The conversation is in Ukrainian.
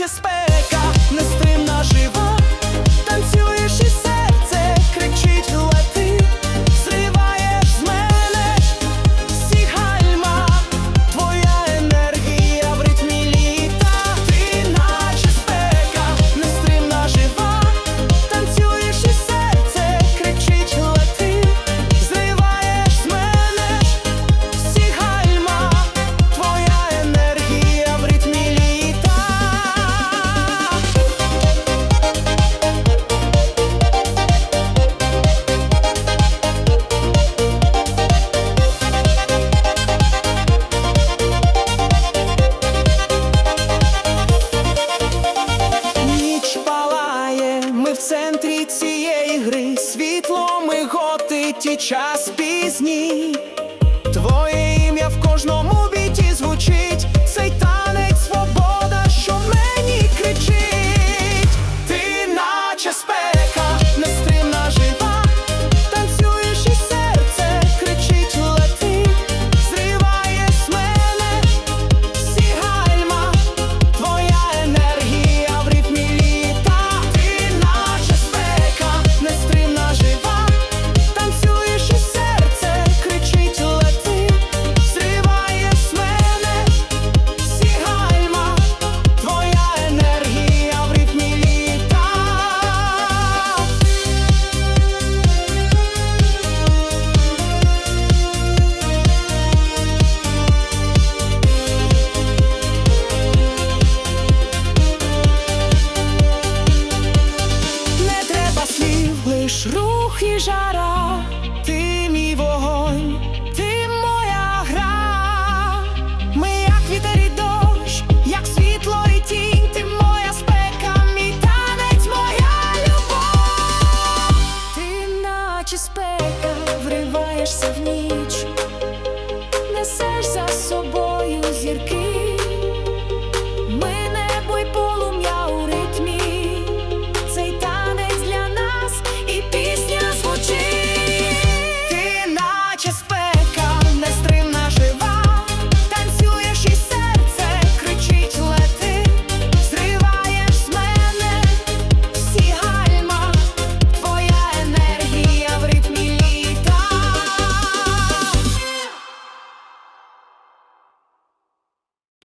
your spell. ти ті час пізній, твоє ім'я в кожному. чара, ти мій вогонь, ти моя гра, ми як вітер і дощ, як світло і тінь, ти моя спека, мій танець, моя любов, ти наче спека.